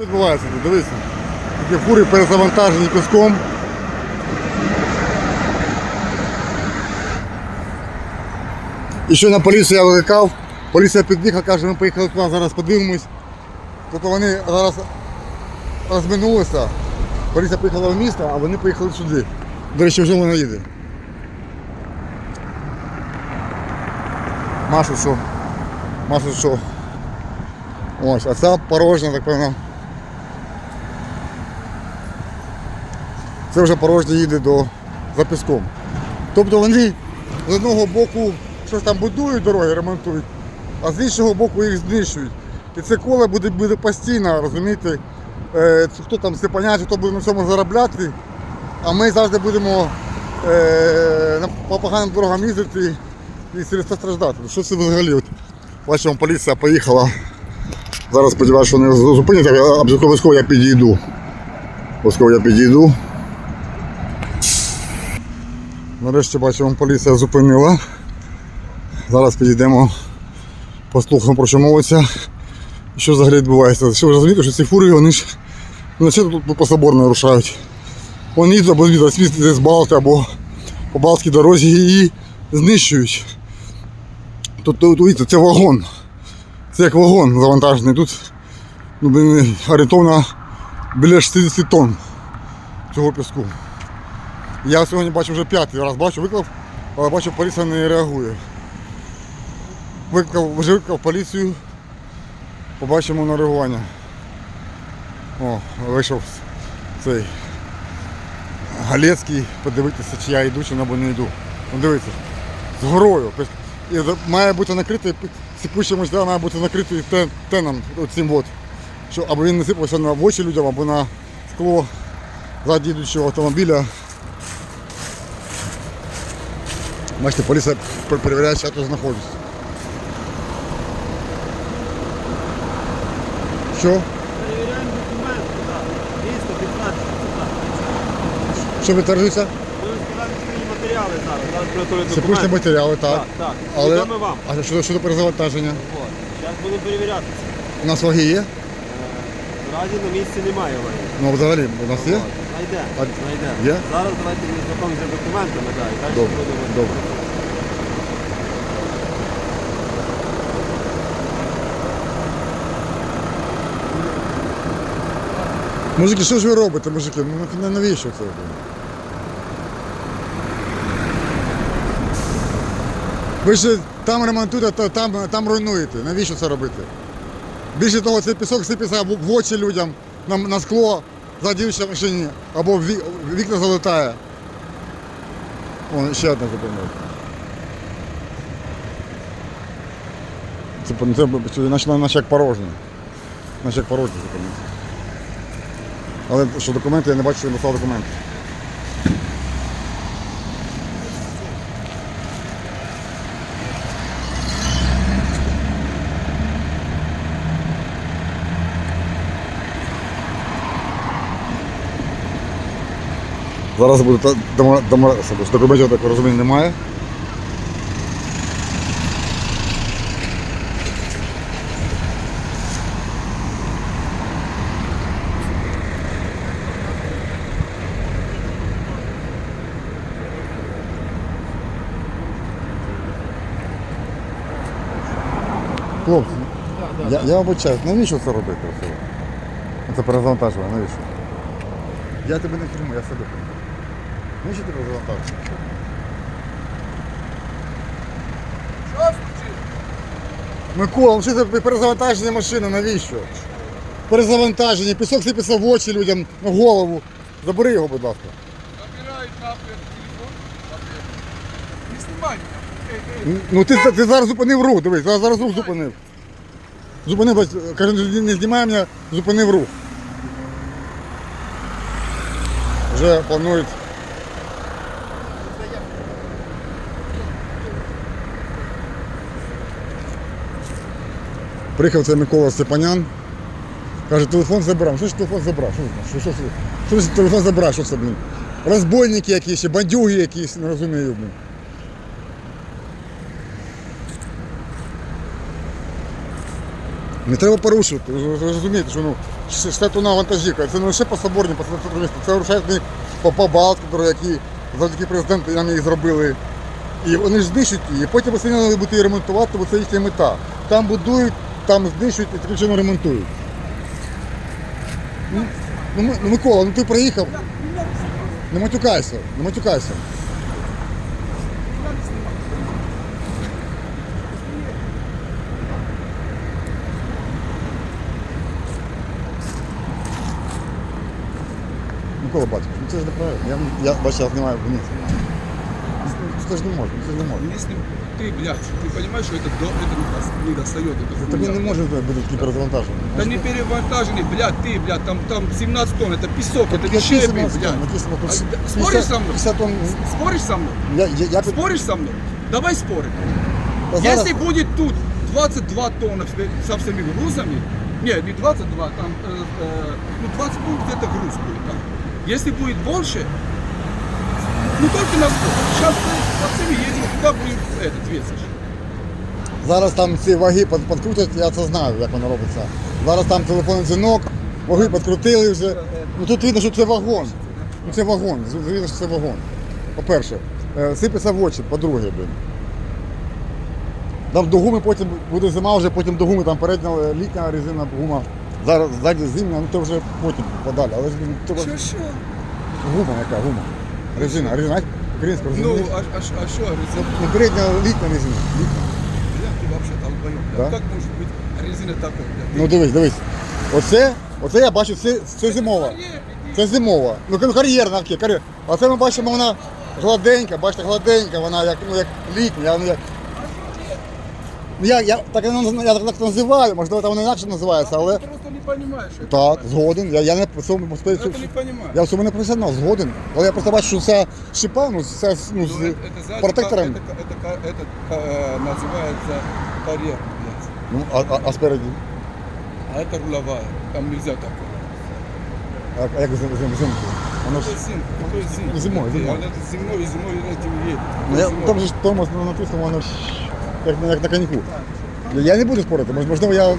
відбувається дивися. Такі фури перезавантажені піском. І що на поліцію я викликав, поліція під'їхала, каже, ми поїхали туди, зараз подивимось. Тобто вони зараз розминулися. Поліція поїхала в місто, а вони поїхали сюди. До речі, вже вона їде. Машу що? Машу що? Ось, а ця порожня, так певно. Це вже порожня їде до за піском. Тобто вони з одного боку щось там будують дороги, ремонтують, а з іншого боку їх знищують. І це коло буде, буде постійно, розумієте, е, хто там Степаняч, хто буде на цьому заробляти, а ми завжди будемо е, по поганим дорогам їздити і це страждати. Що це взагалі? От, бачимо, поліція поїхала. Зараз сподіваюся, що не зупинять, обов'язково я підійду. Обов'язково я підійду. Нарешті бачимо, поліція зупинила. Зараз підійдемо, послухаємо про що мовиться. Що взагалі відбувається? Що ви розумієте, що ці фури, вони ж ну, тут по соборно рушають. Вони їдуть або звідти з Балти, або по Балтській дорозі і знищують. Тут, тут видите, це вагон. Це як вагон завантажений. Тут ну, орієнтовно біля 60 тонн цього піску. Я сьогодні бачу вже п'ятий раз бачу, виклав, але бачу, поліція не реагує. Виклав, вже виклав поліцію, побачимо на реагування. О, вийшов цей Галецький, подивитися, чи я йду, чи або не йду. Ну дивіться, з горою. Тобто, І має бути накритий, сипучий мочда має бути накритий тен- теном, цим от. Що, або він не сипався на очі людям, або на скло ззаді автомобіля. Бачите, поліція перевіряє, що я тут знаходжусь. Що? Перевіряємо документи, так. Дійсно, підтверджується. Що підтверджується? Складати свої матеріали зараз. Зараз Це документи. матеріали, так. Так, так. Але Відомо вам. а щодо, щодо перезавантаження? От. Зараз будемо перевіряти це. У нас ваги є? Е, Наразі на місці немає ваги. Ну взагалі у нас є? Знайде. А- Знайде. є? Зараз давайте ми знайомимося з документами, так, і далі Добре, будемо. добре. Мужики, що ж ви робите, мужики? Ну навіщо це? Ви ж там ремонтуєте, то там, там руйнуєте. Навіщо це робити? Більше того, цей пісок сипеться в в очі людям, на, на скло, задівча машині, або в в вікна залетає. О, ще одна зупинила. Це, це, це наче, як порожнє. Наче як порожнє зупиниться. Але що документи, я не бачу, що він достав документи. Зараз буде що документів так розуміння немає. Я, я вибачаюсь, навіщо це робити? Це перезавантажування, навіщо? Я тебе не фільмую, я себе фільмую. Навіщо ти перезавантажуєш? Микола, ну що це перезавантаження машини, навіщо? Перезавантаження, пісок сипеться в очі людям, на голову. Забери його, будь ласка. Набирают нахуй телефон. Не эй. Ну ти, ти зараз зупинив рух, дивись, зараз рух зупинив. Зупинив, каже, не знімай мене, зупинив рух. Вже планують. Приїхав цей Микола Степанян. Каже, телефон забрав. Що ж телефон забрав? Що, що, що, що, що телефон забрав? Що це, блін? Розбойники якісь, бандюги якісь, не розумію, блін. Не треба порушувати. Розумієте, що ну, штатуна вантажівка. Це не лише по соборні, по центру це рушають по, по які завдяки президенту нам їх зробили. І вони ж знищують її. Потім вони мали бути її ремонтувати, бо це їхня мета. Там будують, там знищують і таким чином ремонтують. Ну, ну Микола, ну ти приїхав. Не матюкайся, не матюкайся. Микола Батько, ну це ж неправильно. Я, я бачу, я знімаю вниз. Ну, Це ж не можна, це ж не можна. Если ты, блядь, ты понимаешь, что это, до, это не, дос- не достает, это Тобі хуйня. не може бути такі перезавантаження. Да не перевантаженный, блядь, ты, блядь, там, там 17 тонн, это песок, это Які щебень, 17 блядь. тонн? Які 17 тонн? А, да, 50 Споришь со мной? 50 тонн. Споришь со мной? Я, я, я, під- Споришь со мной? Давай спорим. Та зараз- Если будет тут 22 тонна вс- со всеми грузами, не, не 22, там, э, э, ну 20 будет где-то груз будет там. Если будет больше, ну только на спор. Сейчас со всеми едем, куда будем этот весить. Зараз там ці ваги під- підкрутять, я це знаю, як воно робиться. Зараз там телефонний дзвінок, ваги підкрутили вже. Ну тут видно, що це вагон. Ну це вагон, з- що це вагон. По-перше, Е, сипеться в очі, по-друге, блін. Там до гуми потім буде зима, вже потім до гуми, там передня е, літня резина гума. Зараз ззаді зимня, ну то вже потім подалі. Але ж блін, то ж Что, что? гума яка, гума. Резина, резина, знаєте, українська резина. Ну, а, а, ш- а что, резина? Ну, передня літня резина. Літня. Блядь, ты вообще долбоёб, Да? блядь. Как может быть резина такой, блядь? Ну дивись, дивись. Оце, оце я бачу, це, це зимова. Це зимова. Ну кар- кар'єрна окей, кар'єр. А це ми бачимо, вона гладенька, бачите, гладенька, вона як, ну, як літня, ну, як. Ну, я, я, так, я, наз- я так називаю, можливо, там вона інакше називається, але. Ты просто не понимаешь это. Так, згоден. Я, я не в цьому Это не понимаешь. я в цьому не професіонал, згоден. Але я просто бачу, що ця шипа, ну, ця, ну, з Ну, это, это, знаете, протектором. как- Это, это, это, это, э, называется карьер, блядь. Ну, а, а, а спереді. А это рулевая. Там нельзя такое. А, а як зим, зим, зимку? Воно ж. Какой зим? Какой зим? Зимой, Ты, зимой. а Это зимой, и зимой этим едет. Ну, я, Зимой. там же ж тормоз ну, написано, воно ж як, на- як на коньку. Я, не буду спорити, можливо, я,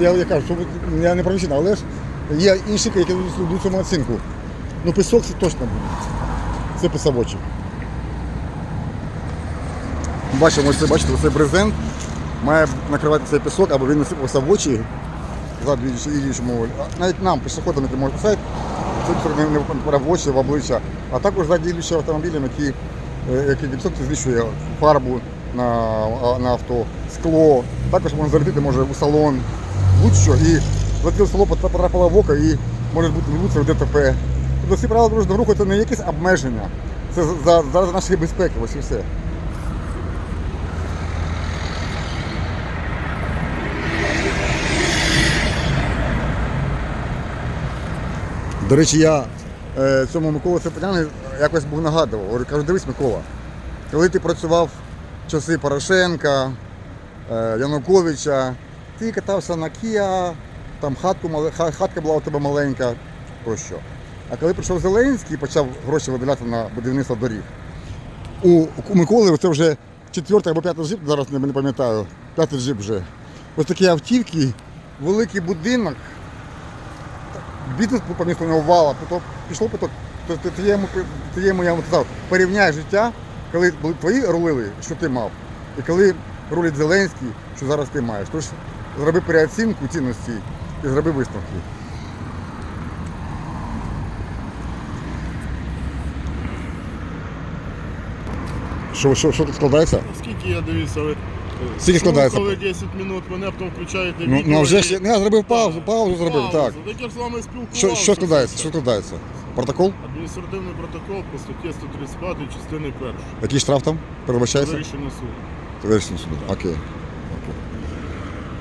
я, я кажу, що я не професійний, але ж є інші, які цьому оцінку. Ну, пісок це точно буде. Це писавочі. Бачимо, ось це, бачите, оцей брезент має накривати цей пісок, або він насипався в очі. Навіть нам, пішоходам, які можуть писати, це пісок не, в очі, в обличчя, а також іншим автомобілям, які, е, які відсотки знищує фарбу на, на авто, скло. Також можна залетіти може у салон, будь-що. І залетіло село потрапило в око і може бути відбутися в ДТП. Тобто всі правила дорожнього руху це не якісь обмеження. Це за- за- заради нашої безпеки, ось і все. До речі, я е, цьому Миколу Цепеляни якось був нагадував. Кажу, дивись, Микола, коли ти працював часи Порошенка, е, Януковича, ти катався на Кіа, там хатку, хатка була у тебе маленька тощо. А коли прийшов Зеленський і почав гроші виділяти на будівництво доріг, у, Миколи це вже четвертий або п'ятий джип, зараз не, пам'ятаю, п'ятий джип вже. Ось такі автівки, великий будинок, бізнес по місту не вала, пішло поток. То йому я йому казав, порівняй життя, коли були твої рулили, що ти мав, і коли рулить Зеленський, що зараз ти маєш. Тож зроби переоцінку цінності і зроби висновки. Що, що, що тут складається? Скільки я дивився, ви Скільки складається? слухали 10 минут, мене потім включаєте Ну, відео. ну а вже ж я, ну, я зробив паузу, паузу зробив, так. Так я ж з вами спілкувався. Що, що складається? Що складається? Протокол? Адміністративний протокол по статті 135 частини 1. Який штраф там? Передбачається? Рішення суду. Вирішення суду. Окей.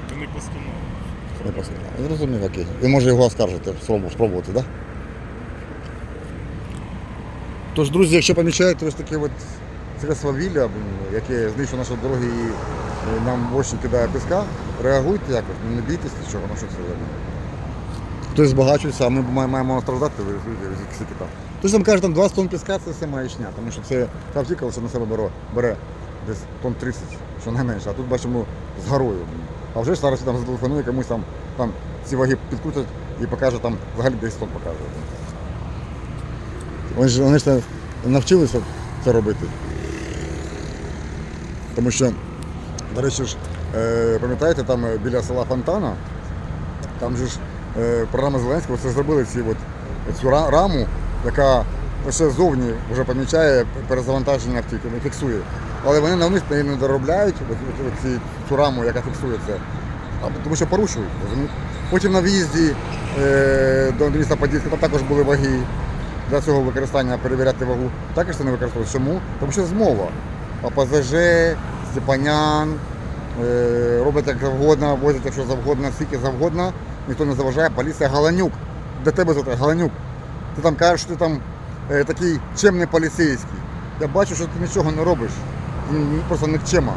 Це не постанова. Не просто. Я розумію, окей. І може його оскаржити, спробувати, так? Да? Тож, друзі, якщо помічаєте ось таке от це свавілля, блін, яке знищує наші дороги і е, нам в очі кидає піска, реагуйте якось, не бійтесь нічого, ну що це за. Хтось збагачується, а ми маємо страждати, ви розумієте, скільки там. Каже, там 20 тонн піска це все маячня, тому що це автівка на себе бере, бере десь тонн 30, що не менше, а тут бачимо з горою. А вже зараз там зателефонує комусь там, там ці ваги підкрутять і покаже там взагалі 10 тонн покаже. Вони ж, вони ж навчилися це робити. Тому що, до речі ж, е, пам'ятаєте, там е, біля села Фонтана, там же ж е, програма Зеленського це зробили ці от, цю раму, яка лише ззовні вже помічає перезавантаження автівки, не фіксує. Але вони навмисно не доробляють, ці, цю раму, яка фіксує це, тому що порушують. Потім на в'їзді е, до міста Подільська там також були ваги для цього використання перевіряти вагу. Також це не використовують. Чому? Тому що змова. АПЗЖ, Степанян, е, роблять як завгодно, возять якщо завгодно, скільки завгодно, ніхто не заважає, поліція Галанюк. До тебе звати Галанюк. Ти там кажеш, що ти там е, такий чемний поліцейський. Я бачу, що ти нічого не робиш. Ти просто нікчема.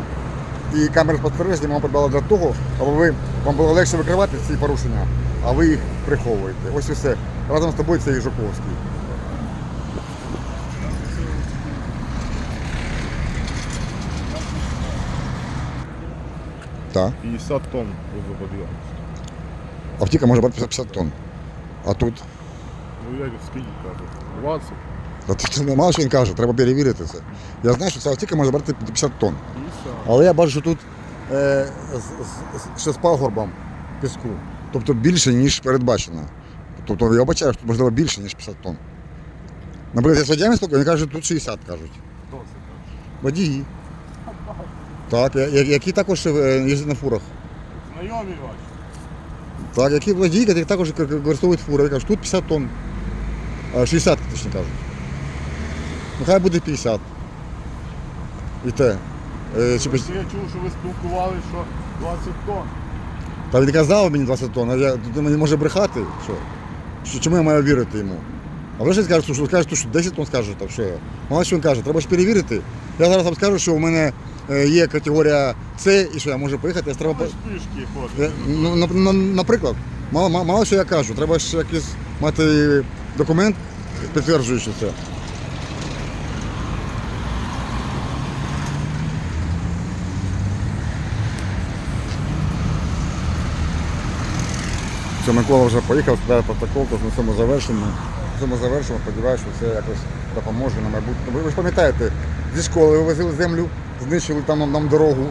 І камери спостереження вам придбали для того, аби ви, вам було легше викривати ці порушення, а ви їх приховуєте. Ось і все. Разом з тобою це і Жуковський. Так. 50 тонн грузоподъемность. Автівка може брати 50 тонн. А тут? Ну як скільки кажуть? 20, Та це не мало що він каже, треба перевірити це. Я знаю, що ця автівка може брати 50 тонн. Але я бачу, що тут е, з, з, ще з пагорбом піску. Тобто більше, ніж передбачено. Тобто я бачаю, що тут можливо більше, ніж 50 тонн. Наприклад, я з водіями спілкуюся, вони кажуть, тут 60 кажуть. Водії. Так, я- я- які також е, їздять на фурах. Знайомі ваші. Так, які водії, які також використовують фури. Я кажу, тут 50 тонн. 60, точно кажуть. Ну хай буде 50. І те. Е, чи, Я чув, що ви спілкувалися, що 20 тонн. Та він казав мені 20 тонн, а я не може брехати. Що? що? Чому я маю вірити йому? А ви ж скажете, що скажете, що 10 тонн скаже, так що я. Мало що він каже, треба ж перевірити. Я зараз вам скажу, що у мене є категорія С і що я можу поїхати, я треба. Пішки Я, ну, на- на- наприклад, мало, мало, мало що я кажу, треба ж якийсь мати документ, підтверджуючи це. Все, Микола вже поїхав, скидає протокол, тож на цьому завершимо. На цьому завершимо, сподіваюся, що це якось допоможе на майбутнє. Ви, ви ж пам'ятаєте, зі школи вивозили землю, знищили там нам, дорогу,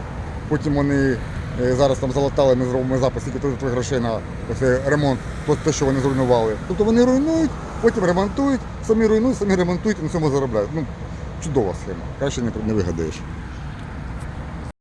потім вони е, зараз там залатали, ми зробимо запис, скільки тут грошей на оце, ремонт, те, що вони зруйнували. Тобто вони руйнують, потім ремонтують, самі руйнують, самі ремонтують і на цьому заробляють. Ну, чудова схема. Краще не, не вигадаєш.